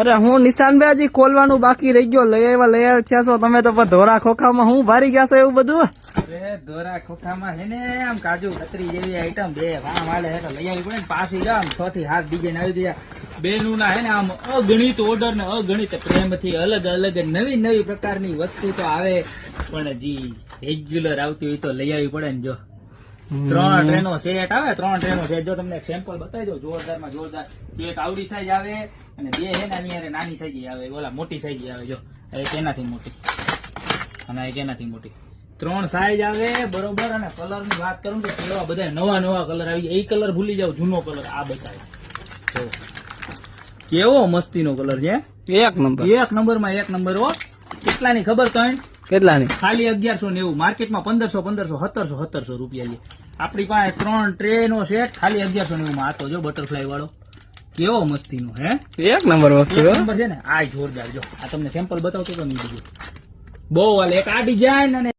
અરે હું નિશાન બે હજી ખોલવાનું બાકી રહી ગયો. લઈ આવ્યા લઈ આવ્યા થયા છો. તમે તો ધોરા ખોખામાં હું ભારી ગયા છો એવું બધું? અરે ધોરા ખોખામાં છે ને, આમ કાજુ કતરી જેવી આઈટમ બે વામ હાલે હે તો લઈ આવી પડે ને પાછી જાવ છ થી હાથ ડિઝાઇન આવી ગયા. બેનું ના હે ને આમ અગણિત ઓર્ડર ને અગણિત પ્રેમથી અલગ અલગ નવી નવી પ્રકારની વસ્તુ તો આવે. પણ જી રેગ્યુલર આવતી હોય તો લઈ આવી પડે ને જો. ત્રણ ટ્રેનો સેટ આવે ત્રણ ટ્રેનો સેટ. જો તમને સેમ્પલ બતાવી દઉં જોરદાર. માં જોરદાર એક આવડી સાઈઝ આવે અને બે છે નાની નાની સાઈઝ આવે. ઓલા મોટી સાઈઝ આવે જો. એક એનાથી મોટી. અને એક એનાથી મોટી. ત્રણ સાઈઝ આવે બરોબર. અને કલરની વાત કરું તો કેવા બધા નવા નવા કલર આવી જાય. એ કલર ભૂલી જાવ જૂનો કલર આ બતાવે. જો. કેવો મસ્તીનો કલર છે? એક નંબર. એક નંબરમાં એક નંબર હો. કેટલાની ખબર ત્રણ કેટલાની? ખાલી અગિયારસો નેવું માર્કેટમાં પંદરસો પંદરસો સત્તરસો સત્તરસો રૂપિયા લે આપણી પાસે ત્રણ ટ્રેનો છે ખાલી અગિયારસો નેવું માં આતો જો બટરફ્લાય વાળો. કેવો મસ્તીનો હે? એક નંબર વસ્તુ નંબર છે ને? આ જોરદાર. જો આ તમને સેમ્પલ બતાવતો તો નહીં બીજું. બહુ વાલે એક આ ડિઝાઇન અને